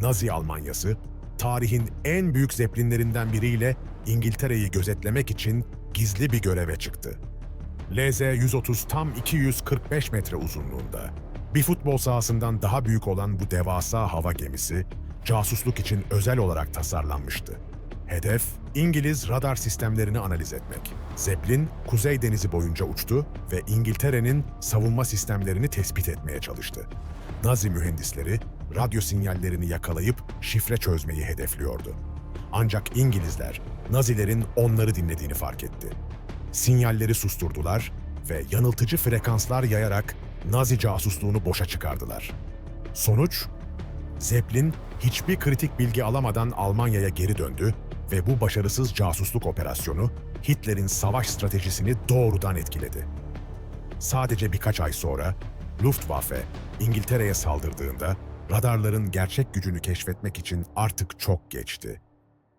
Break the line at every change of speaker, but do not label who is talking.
Nazi Almanyası, tarihin en büyük zeplinlerinden İngiltere'yi gözetlemek için gizli bir göreve çıktı. LZ-130 tam 245 metre uzunluğunda. Bir futbol sahasından daha büyük olan bu devasa hava gemisi, casusluk için özel olarak tasarlanmıştı. Hedef, İngiliz radar sistemlerini analiz etmek. Zeppelin, Kuzey Denizi boyunca uçtu ve İngiltere'nin savunma sistemlerini tespit etmeye çalıştı. Nazi mühendisleri, radyo sinyallerini yakalayıp şifre çözmeyi hedefliyordu. Ancak İngilizler, Nazilerin onları dinlediğini fark etti. Sinyalleri susturdular ve yanıltıcı frekanslar yayarak Nazi casusluğunu boşa çıkardılar. Sonuç, Zeppelin hiçbir kritik bilgi alamadan Almanya'ya geri döndü ve bu başarısız casusluk operasyonu Hitler'in savaş stratejisini doğrudan etkiledi. Sadece birkaç ay sonra Luftwaffe İngiltere'ye saldırdığında radarların gerçek gücünü keşfetmek için artık çok geçti.